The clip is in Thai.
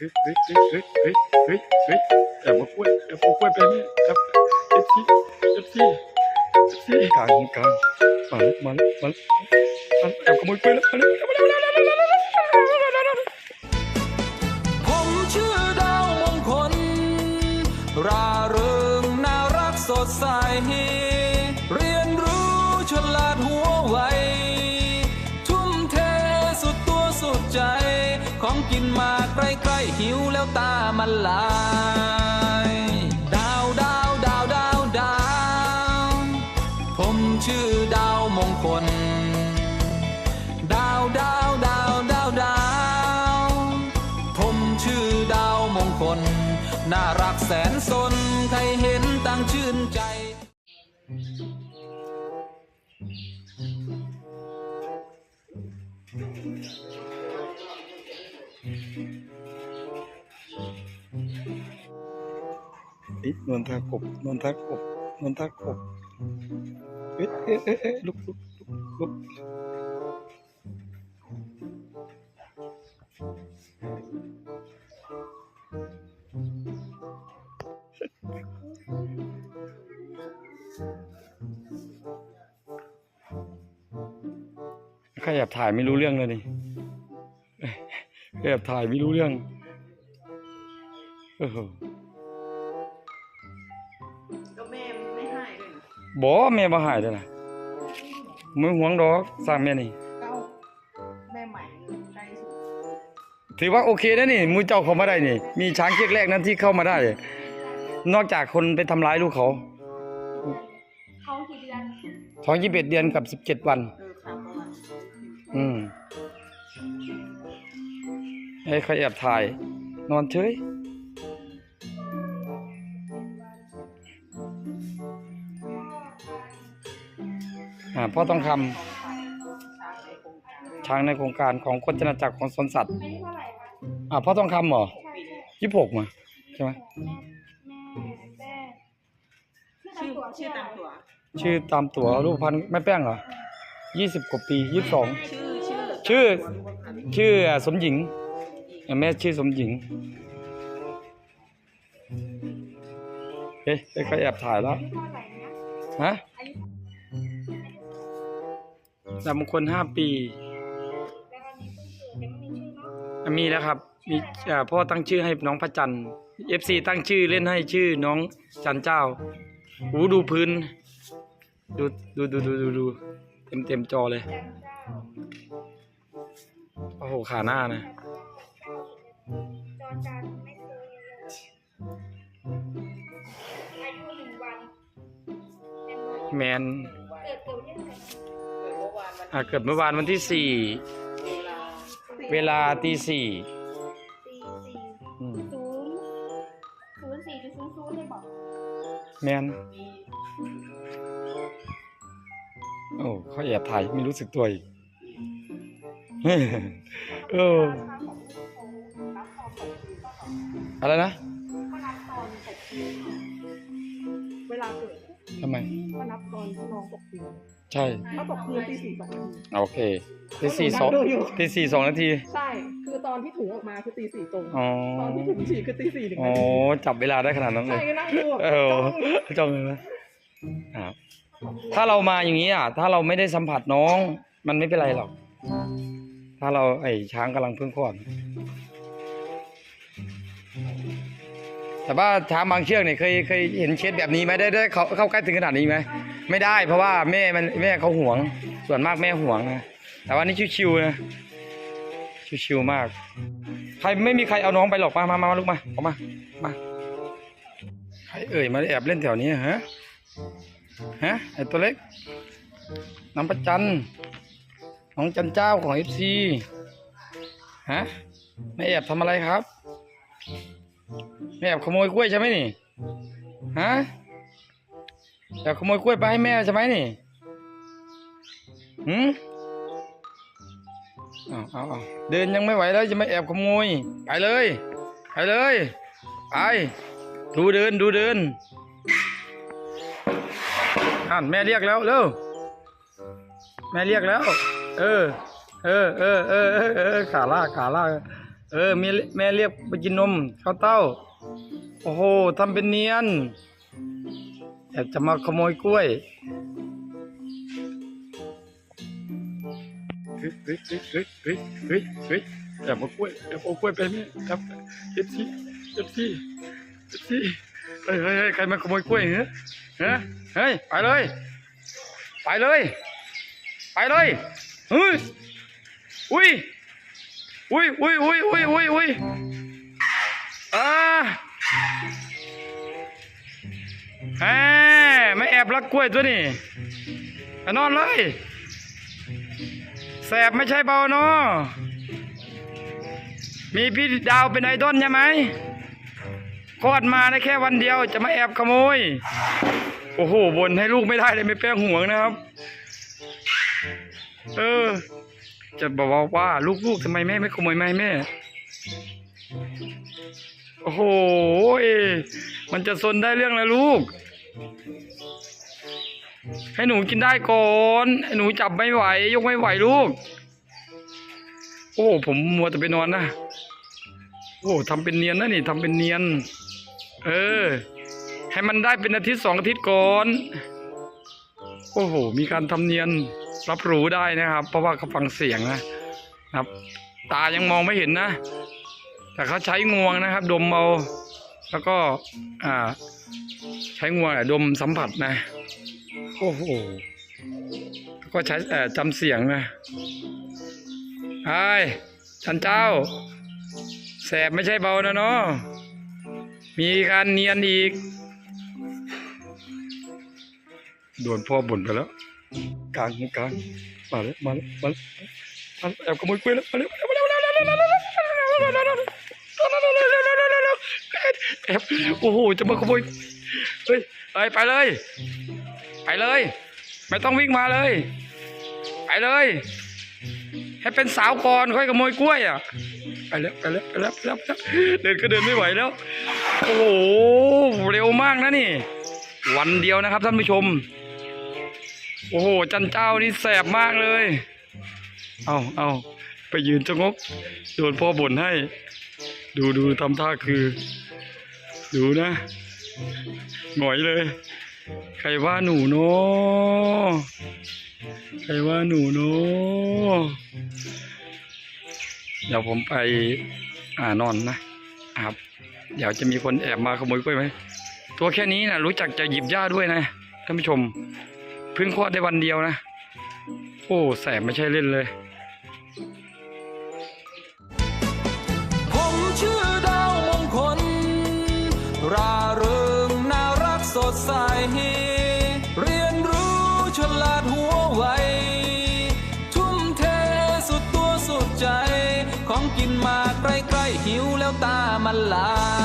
เฮ้ยเฮ้ยเฮ้ยเฮ้ยเฮ้ยเฮ้ยแอบมากล้วยแอบมากล้วยไปนี่แอบเอฟซีเอฟซีเอฟซีกลางกลางมาแล้วมาแล้วมาแล้วแอบขโมยกล้วยแล้วมาแล้วมาแล้วมาแล้วผมชื่อดาวมงคลราเริงน่ารักสดใส ใกล้ๆหิวแล้วตามันลายดาวดาวดาวดาวดาวผมชื่อดาวมงคล ดาวดาวดาวดาวดาวผมชื่อดาวมงคล น่ารักแสนสนใครเห็นต่างชื่นใจ เฮ้ยนวลทากบนวลทากบนวลทากบเอ๊ะเอ๊ะเอ๊ะเอ๊ะลุกลุกลุกลุกใครแอบถ่ายไม่รู้เรื่องเลยนี่แอบถ่ายไม่รู้เรื่องเออก็ บ่แม่บ่หายเด้อนะมือหวงดอกสร้างแม่นี่ก็แม่ใหม่ใกล้สุดถือว่าโอเคนะนี่มือเจ้าเข้ามาได้นี่ มีช้างเชือกแรกนั้นที่เข้ามาได้ นอกจากคนไปทำร้ายลูกเขาท้องกี่เดือนท้องยี่สิบเอ็ดเดือนกับสิบเจ็ดวัน เออค่ะประมาณอืมให้ใครแอบถ่าย นอนเฉย อ่าพ่อต้องคช้างในโครงการำช้างในโครงการของคนจนาจักรของสวนสัตว์อายุเท่าไหร่คะอ่าพ่อต้องคำเหรอใช่ใช่ยี่สิบหกมาใช่ไหมแม่แม่แม่ชื่อชื่อชื่อตามตัว ชื่อตามตั๋วรูปพันธุ์แม่แป้งเหรอยี่สิบกว่าปียี่สิบสองชื่อ ชื่อชื่อตัวรูปพันธุ์ชื่อสมหญิงอะแม่ชื่อสมหญิงเฮ้ยไปใครแอบถ่ายแล้วอายุเท่าไหร่นะฮะอายุ ดาวมงคลห้าปีมีแล้วครับ มีพ่อตั้งชื่อให้น้องพระจันทร์เอฟซีตั้งชื่อเล่นให้ชื่อน้องจันเจ้าหูดูพื้น ดูดูดูดูดูดูเต็มเต็มจอเลย โอ้โห ขาหน้านะแมน อวานวันอะเกิดเมื่อวานวันที่สี่เวลาเวลาตีสี่สี่สี่อืมศูนย์ศูนย์สี่หรือศูนย์ศูนย์เลยบอกแมนโอ้เขาแอบถ่ายไม่รู้สึกตัวอีกเออรับตอนตกคืนก็ต่ออะไรนะ อนที่น้องตกคืนใช่ เขาตกคืนตีสี่สองนาทีโอเคตีสี่สองดูอยู่ตีสี่สองนาที ใช่ คือตอนที่ถุงออกมาคือตีสี่ตรง อ๋อ ตอนที่ถุงฉีกคือตีสี่หนึ่งอ๋อ นาทีจับเวลาได้ขนาดนั้นเลใช่ย ก็นั่งดูแบบเออจ้องจ้องเลยนะอ่าถ้าเรามาอย่างนี้อะ ถ้าเราไม่ได้สัมผัสน้อง มันไม่เป็นไรหรอก ถ้าเราไอ้ช้างกำลังเพิ่งคลอด แต่ว่าช้างบางเชือกเนี่ยเคยเคยเห็นเคสแบบนี้ไหมได้ได้เขาเข้าใกล้ถึงขนาดนี้ไหมไม่ได้ เพราะว่าแม่มันแม่เขาห่วง ส่วนมากแม่ห่วงนะแต่ว่านี่ชิวๆนะชิวๆมาก ใครไม่มีใครเอาน้องไปหรอกมามามามาลูกมาออกมามาใครเอ่ยมาแอบเล่นแถวนี้ฮะฮะไอตัวเล็กน้ำประจันน้องจันเจ้าของเอฟซีฮะไม่แอบทำอะไรครับ ไม่แอบขโมยกล้วยใช่ไหมนี่ฮะแอบขโมยกล้วยไปให้แม่ใช่ไหมนี่หืมเอาเอาเอาเดินยังไม่ไหวแล้วจะไม่แอบขโมย ไปเลย ไปเลย ไป ดูเดินดูเดินอ่านแม่เรียกแล้วเร็วแม่เรียกแล้ว เออ เออเออเออเออเออขาลากขาลาก เออแม่แม่เรียกไปกินนมข้าวเต้า โอ้โหทำเป็นเนียนแอบจะมาขโมยกล้วยเฮ้ยเฮ้ยเฮ้ยเฮ้ยเฮ้ยเฮ้ยแอบเอากล้วยแอบเอากล้วยไปแม่ครับเอฟซีเอฟซีเอฟซีเฮ้ยเฮ้ยเฮ้ยใครมาขโมยกล้วยเหรอฮะเฮ้ยไปเลย ไปเลย ไปเลยเฮ้ยอุ้ย อุ้ยอุ้ยอุ้ยอุ้ยอุ้ยอุ้ยอ่าแหมไม่แอบลักกล้วยตัวนี่นอนเลยแสบไม่ใช่เบาเนาะมีพี่ดาวเป็นไอดอลใช่ไหมคลอดมาได้แค่วันเดียวจะมาแอบขโมย โอ้โหบนให้ลูกไม่ได้เลยไม่แป้งห่วงนะครับ เออ จะบอกว่าลูกๆทำไมแม่ไม่ขโมยไม้แม่ โอ้โหมันจะซนได้เรื่องแล้วลูก ให้หนูกินได้ก่อนให้หนูจับไม่ไหว ยกไม่ไหวลูก โอ้ผมมัวแต่ไปนอนนะโอ้ทำเป็นเนียนนะนี่ทำเป็นเนียน เออ ให้มันได้เป็นอาทิตย์สองอาทิตย์ก่อน โอ้โห มีการทำเนียน รับรู้ได้นะครับ เพราะว่าเขาฟังเสียงนะครับ ตายังมองไม่เห็นนะ แต่เขาใช้งวงนะครับ ดมเอาแล้วก็อ่า ใช้งวงอะดมสัมผัสนะโอ้โหก็ใช้อ่อจำเสียงนะไอ้ยจันเจ้า แสบไม่ใช่เบานะเนาะมีการเนียนอีก โดนพ่อบ่นไปแล้ว กลางกลางมาเลยมาเลยมาเลยมาแอบขโมยกล้วยแล้วมาเลยมาเลยมาเลยมาเลยแอบโอ้โหจะมาขโมยเฮ้ยเอ้ยไปเลย ไปเลย ไม่ต้องวิ่งมาเลย ไปเลย ให้เป็นสาวก่อนค่อยขโมยกล้วยอะไปแล้วไปแล้วไปแล้วไปแล้วเดินก็เดินไม่ไหวแล้ว โอ้โหเร็วมากนะนี่ วันเดียวนะครับท่านผู้ชม โอ้โห จันเจ้านี่แสบมากเลย เอาเอาไปยืนจะงกโดนพ่อบ่นให้ ดูดูทำท่าคือ ดูนะหงอยเลย ใครว่าหนูเนาะใครว่าหนูเนาะเดี๋ยวผมไปอ่านอนนะครับ เดี๋ยวจะมีคนแอบมาขโมยกล้วยไหม ตัวแค่นี้นะรู้จักจะหยิบหญ้าด้วยนะท่านผู้ชม พิ่งคลอดได้วันเดียวนะ โอ้แสบไม่ใช่เล่นเลย ผมชื่อดาวมงคล ราเริงน่ารักสดใส เรียนรู้ฉลาดหัวไว ทุ่มเทสุดตัวสุดใจ ของกินมาใกล้ๆหิวแล้วตามันลา